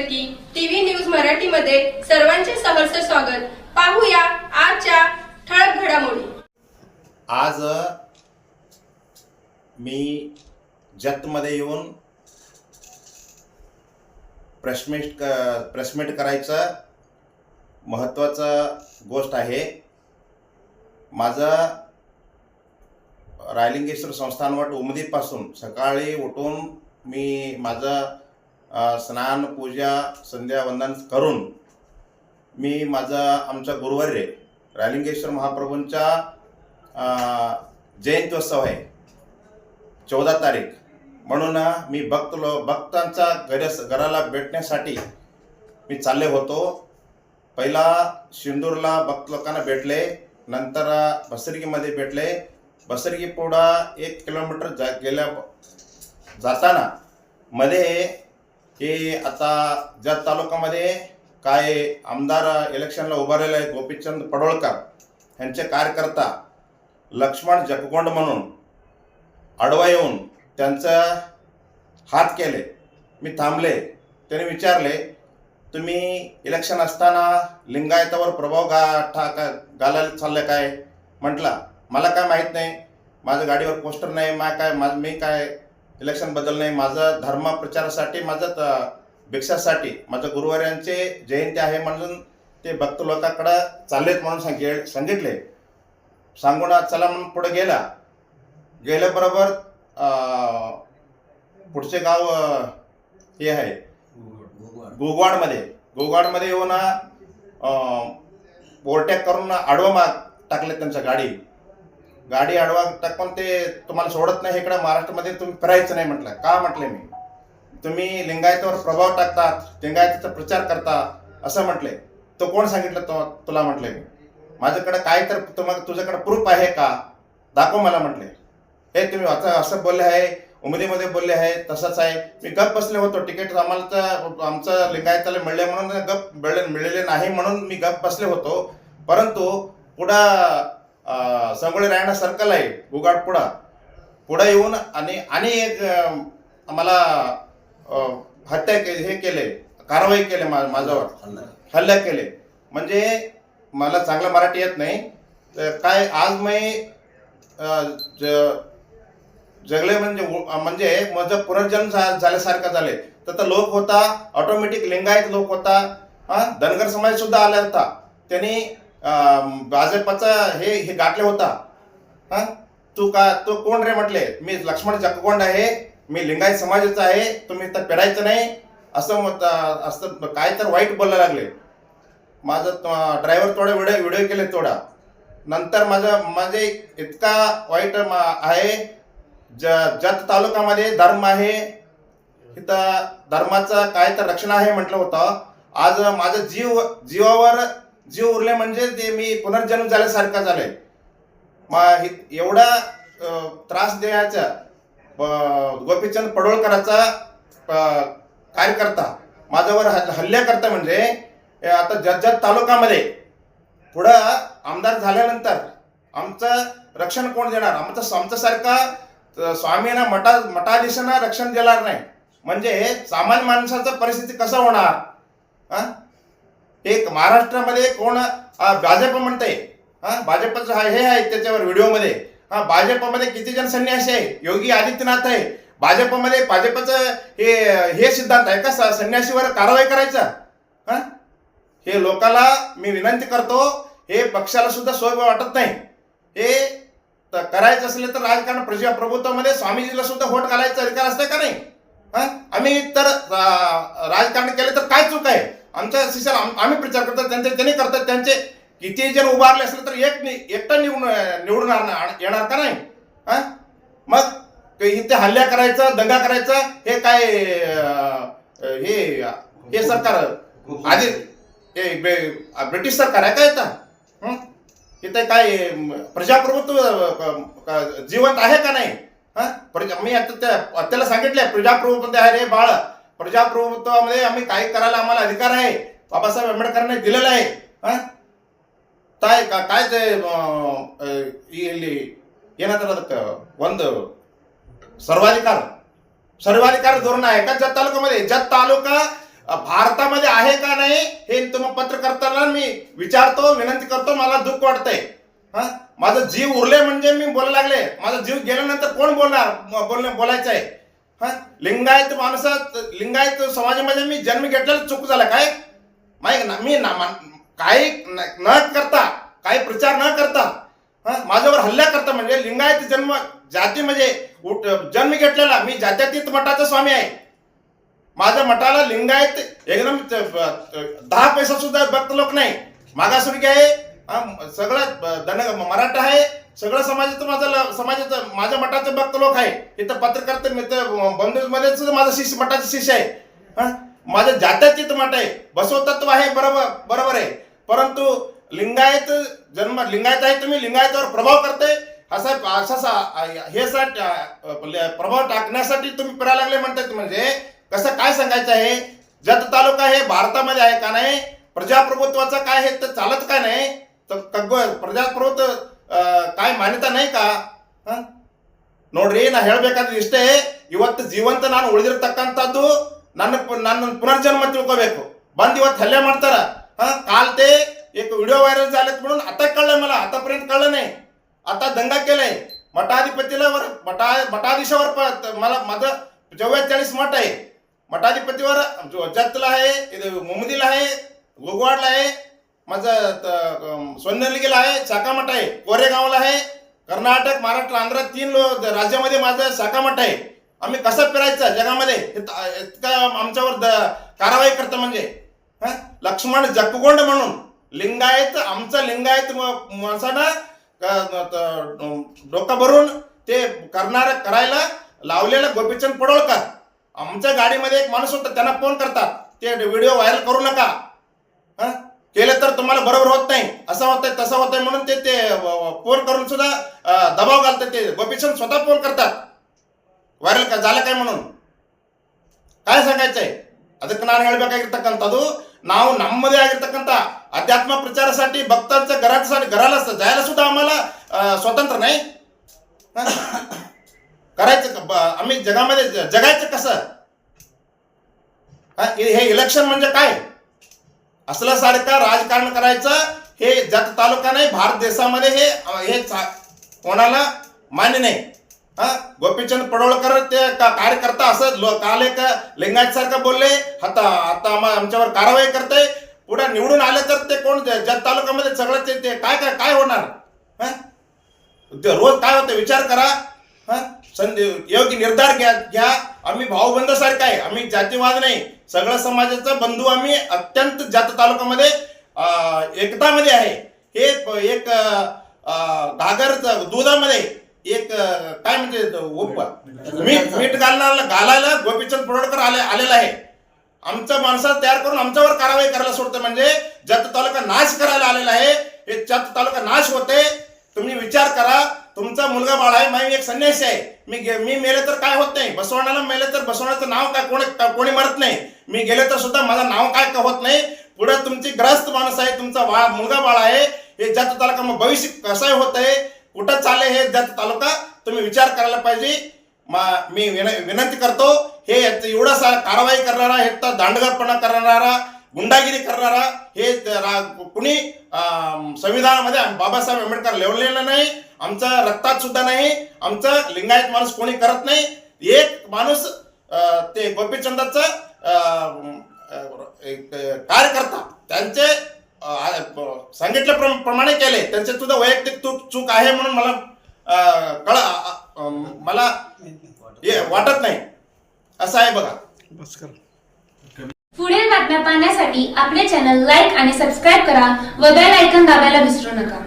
की TV news मराठीमध्ये सर्वांचे सहर्ष स्वागत. पाहूया आजच्या ठळक घडामोडी. आज मी जतमध्ये येऊन प्रेसमीट क प्रेसमीट करायचं महत्त्वाचं गोष्ट आहे. माझं रायलिंगेश्वर संस्थानवट उमदीपासून सकाळी उठून मी माझं स्नान पूजा संध्यावंदन करून मी माझं आमचा गुरुवारी रालिंगेश्वर महाप्रभूंचा जयंत्योत्सव आहे. चौदा तारीख. म्हणून मी भक्त लो भक्तांचा घरस घराला भेटण्यासाठी मी चालले होतो. पहिला शिंदूरला भक्त लोकांना भेटले नंतर बसरगीमध्ये भेटले. बसरगी पुढं एक किलोमीटर जा गेल्या जाताना मध्ये हे आता जत तालुक्यामध्ये काय आमदार इलेक्शनला उभारलेले आहेत गोपीचंद पडोळकर यांचे कार्यकर्ता लक्ष्मण जगगोंड म्हणून आडवा येऊन त्यांचं हात केले. मी थांबले. त्याने विचारले तुम्ही इलेक्शन असताना लिंगायतावर प्रभाव गा ठा का घालायला चाललं काय? म्हटला मला काय माहीत नाही. माझ्या गाडीवर पोस्टर नाही मा काय माझं मी काय इलेक्शनबद्दल नाही माझं धर्म प्रचारासाठी माझं भिक्षासाठी माझ्या गुरुवार्यांचे जयंती आहे म्हणून ते भक्त लोकांकडं चाललेत म्हणून सांगे सांगितले. सांगून आज चला म्हणून पुढे गेला. गेल्याबरोबर पुढचे गाव हे आहे. गोगवाडमध्ये. गोगवाडमध्ये येऊन ओव्हरटेक करून आडवा माग टाकले त्यांच्या गाडी. गाडी आडवा टाकून ते तुम्हाला सोडत नाही इकडे महाराष्ट्रामध्ये तुम्ही फिरायचं नाही म्हटलं. का म्हटले मी? तुम्ही लिंगायतावर प्रभाव टाकतात लिंगायताचा प्रचार करता असं म्हटले. तो कोण सांगितलं तो तुला म्हटले मी? माझ्याकडे काय तर तुम्हाला तुझ्याकडे प्रूफ आहे का? दाखव मला म्हटले. हे तुम्ही आता असं बोलले आहे उमदीमध्ये बोलले आहे तसंच आहे. मी गप बसले होतो तिकीट आम्हाला तर आमचं लिंगायताला मिळले म्हणून गप मिळले मिळलेले नाही म्हणून मी गप बसले होतो. परंतु पुढं संगोळी रायणा सर्कल आहे गुगाड पुढं. पुढं येऊन आणि आणि एक आम्हाला हत्या के हे केले कारवाई केले मा माझ्यावर. हल्ला केले. म्हणजे मला चांगलं मराठी येत नाही. तर काय आज मी ज- जगले म्हणजे उ- म्हणजे माझं पुनर्जन्म झा- झाल्यासारखं झाले. तर तर लोक होता ऑटोमॅटिक लिंगायत लोक होता. हां धनगर समाज सुद्धा आला होता. त्यांनी भाजपचा हे हे गाठले होता. हा? तू का तू कोण रे म्हटले? मी लक्ष्मण जगगोंड आहे मी लिंगायत समाजाचा आहे तुम्ही तर पेरायचं नाही. असं मत असं काय तर वाईट बोलायला लागले. माझं ड्रायव्हर थोडे व्हिडिओ व्हिडिओ केले थोडा. नंतर माझं माझे इतका वाईट मा- आहे ज जत तालुक्यामध्ये धर्म आहे. इथं धर्माचं काय तर रक्षण आहे म्हटलं होतं. आज माझं जीव जीवावर जीव उरले म्हणजे ते मी पुनर्जन्म झाल्यासारखं झालंय. मग एवढा त्रास द्यायचा गोपीचंद पडोळकराचा कार्यकर्ता माझ्यावर हल्ल्या करता म्हणजे आता जत तालुकामध्ये पुढं आमदार झाल्यानंतर आमचं रक्षण कोण देणार? आमचं आमच्यासारखा स्वामींना मठा मठाधीशांना रक्षण देणार नाही. म्हणजे सामान्य माणसाचं परिस्थिती कसं होणार? हा एक महाराष्ट्रामध्ये कोण भाजप म्हणते हा भाजपचं हा- हे आहे त्याच्यावर व्हिडिओमध्ये. हा भाजपमध्ये किती जण संन्यासी आहे? योगी आदित्यनाथ आहे. भाजपमध्ये भाजपचं हे हे सिद्धांत आहे का? संन्यासीवर कारवाई करायचा? हा? हे लोकाला मी विनंती करतो हे पक्षाला सुद्धा सोय वाटत नाही. हे करायचं असले तर राजकारण प्रजा प्रभुत्वामध्ये स्वामीजीला सुद्धा व्होट घालायचा अधिकार असते का नाही? हा? आम्ही तर राजकारण केले तर काय चूक आहे? आमच्या शिष्याला आम- आम्ही प्रचार करतो त्यांचे त्यांनी करतात त्यांचे किती जण उभारले असले तर एक एकटा निवडून निवडणार आणणार- येणार का नाही? हा? मग ते इथे हल्ल्या करायचं दंगा करायचा हे काय हे हे सरकार आधी हे ब्रिटिश सरकार आहे का येतं इथे काय प्रजाप्रभुत्व जिवंत आहे का नाही? हा? प्रजा मी आता त्याला सांगितलंय प्रजाप्रभुत्व आहे रे बाळ. प्रजाप्रभुत्वामध्ये आम्ही काय करायला आम्हाला अधिकार आहे बाबासाहेब आंबेडकरांनी दिलेला आहे हा ತಾಯಿ ಕಾ- ಕಾಯ್ದೆ ಆ, ಆ, ಇಲ್ಲಿ ಏನಂತಾರೆ ಅದಕ್ಕೆ ಒಂದು ಸರ್ವಾಧಿಕಾರ ಸರ್ವಾಧಿಕಾರ ಧೋರಣೆ आहे का जत तालुक्यामध्ये जत तालुका अ, भारतामध्ये आहे का नाही हे तुम्ही पत्रकर्त्यांना मी विचारतो विनंती करतो मला दुःख वाटतंय हा माझं जीव उरले म्हणजे मी बोलायला लागले माझा जीव गेल्यानंतर कोण बोलणार म- बोलणं बोलायचं आहे हा? लिंगायत माणसात लिंगायत समाजामध्ये मी जन्म घेतलेला चूक झाला. काय? माहिती ना मी ना काही न न करता काही प्रचार न करता माझ्यावर हल्ला करता म्हणजे लिंगायत जन्म जाती म्हणजे उठ- जन्म घेतलेला मी जात्यातीत मठाचा स्वामी आहे. माझ्या मठाला लिंगायत एकदम दहा पैसा सुद्धा भक्त लोक नाही. मागासवर्गीय आहे सगळं धन मराठा आहे. सगळं समाजाचं माझा समाजाचं माझ्या मठाचे भक्त लोक आहे. इथं पत्रकार तर मित्र मध्येच माझा शिष्य मठाचे शिष्य आहे. माझ्या जात्याचे तर मठ आहे. बसवतत्व आहे बरोबर बरोबर आहे. परंतु लिंगायत जन्म लिंगायत आहे तुम्ही लिंगायतावर प्रभाव करते असा असा हे प्रभाव टाकण्यासाठी तुम्ही फिरायला लागले म्हणतात म्हणजे कसं काय सांगायचं आहे? जत तालुका हे भारतामध्ये आहे का नाही? प्रजाप्रभुत्वाचं काय हे तर चालत का नाही? तर प्रजाप्रभुत्व काय मान्यता नाही का ನೋಡ್ರಿ ನಾ ಹೇಳ್ಬೇಕಂದ್ರೆ ಇಷ್ಟೇ ಇವತ್ತು ಜೀವಂತ ನಾನು ಉಳಿದಿರ್ತಕ್ಕಂಥದ್ದು ನನ್ನ ನನ್ನ ಪುನರ್ಜನ್ಮ ತಿಳ್ಕೋಬೇಕು ಬಂದು ಇವತ್ತು ಹಲ್ಲೆ ಮಾಡ್ತಾರ ಹಾಂ ಕಾಲ್ತೆ एक व्हिडिओ ವೈರಲ್ झालेत म्हणून आता कळलं मला आतापर्यंत कळलं नाही आता दंगा केलाय मठाधिपतीला वर मठा मठाधीशावर मला माझं चव्वेचाळीस मठ आहे मठाधिपतीवर जत्ला आहे मुमदीला आहे गोगवाडला आहे माझं त- सोन्नलिगेला आहे साकामठ आहे कोरेगावला आहे कर्नाटक महाराष्ट्र आंध्र तीन लोक राज्यामध्ये माझं साकामठ आहे. आम्ही कसं फिरायचं जगामध्ये? इतका आमच्यावर द- कारवाई करतं म्हणजे. लक्ष्मण जगगोंड म्हणून. लिंगायत आमचा लिंगायत माणसानं डोकं भरून ते करणार करायला लावलेलं गोपीचंद पडोळकर आमच्या गाडीमध्ये एक माणूस होता त्यांना फोन करतात. ते व्हिडिओ व्हायरल करू नका. हा? केलं तर तुम्हाला बरोबर होत नाही. असं होत आहे तसं होत आहे म्हणून ते ते फोन करून सुद्धा दबाव घालतात ते. गोपीचंद स्वतः फोन करतात. व्हायरल का झालं काय म्हणून? काय सांगायचंय? ಅದಕ್ಕೆ ನಾನು ಹೇಳಬೇಕಾಗಿರ್ತಕ್ಕಂಥದ್ದು नाव ನಮ್ಮದೇ ಆಗಿರ್ತಕ್ಕಂಥ अध्यात्म प्रचारासाठी भक्तांच्या घरासाठी घराला जायला सुद्धा आम्हाला स्वतंत्र नाही. करायचं आम्ही जगामध्ये जगायचं कसं? हे? इलेक्शन म्हणजे काय? असलं सारखं राजकारण करायचं हे जत तालुका नाही भारत देशामध्ये हे हे चा- कोणाला मान्य नाही. हा? गोपीचंद पडोळकर ते का- कार्यकर्ता असं लो- काल एक लिंगायत सारखं बोलले आता आता आम्हा- आमच्यावर कारवाई करते पुढे निवडून आले तर ते कोण जत तालुक्यामध्ये सगळं ते ते काय काय काय होणार? हां? ते रोज काय होतं विचार करा. हां? संधी योग्य निर्धार घ्या घ्या. आम्ही भाऊबंद सारखं आहे. आम्ही जातीवाद नाही. सगळं समाजाचा बंधू आम्ही अत्यंत जात तालुक्यामध्ये एकतामध्ये आहे. हे एक घागर दुधामध्ये एक काय म्हणजे तो मीठ मीठ घालायला गोपीचंद पडोळकर आले आलेला आहे. आमच्या माणसाला तयार करून आमच्यावर कारवाई करायला सोडतं म्हणजे जत तालुका नाश करायला आलेला आहे. हे जत तालुका नाश होते तुम्ही विचार करा. तुमचा मुलगा बाळ आहे मी एक संन्यासी आहे. मी गे- मी मेले तर काय होत नाही. बसवण्याला मेले तर बसवण्याचं नाव काय? कोणी कोणी मरत नाही. मी गेले तर सुद्धा माझं नाव काय का होत नाही? पुढे तुमची ग्रस्त माणूस आहे तुमचा बाळ मुलगा बाळ आहे. हे जात तालुका मग भविष्य कसं होत आहे कुठं चालले हे जात तालुका? तुम्ही विचार करायला पाहिजे. मा- मी विन- विनंती करतो हे एवढा सा कारवाई करणारा हे तर दांडगरपणा करणारा गुंडागिरी करणारा हे रा- कुणी संविधानामध्ये बाबासाहेब आंबेडकर लिहिलेलं नाही. आमच्या रक्तात सुद्धा नाही आमचं लिंगायत माणूस कोणी करत नाही. एक माणूस ते गोपीचंदाचं कार्यकर्ता त्यांचे सांगितल्याप्रमाणे केले. त्यांचे सुद्धा वैयक्तिक चूक चूक आहे म्हणून मला कळ मला हे वाटत नाही. असं आहे बघा. पुढील बातम्या पाहण्यासाठी आपले चॅनल लाईक आणि सबस्क्राईब करा व बेल ऐकन दाबायला विसरू नका.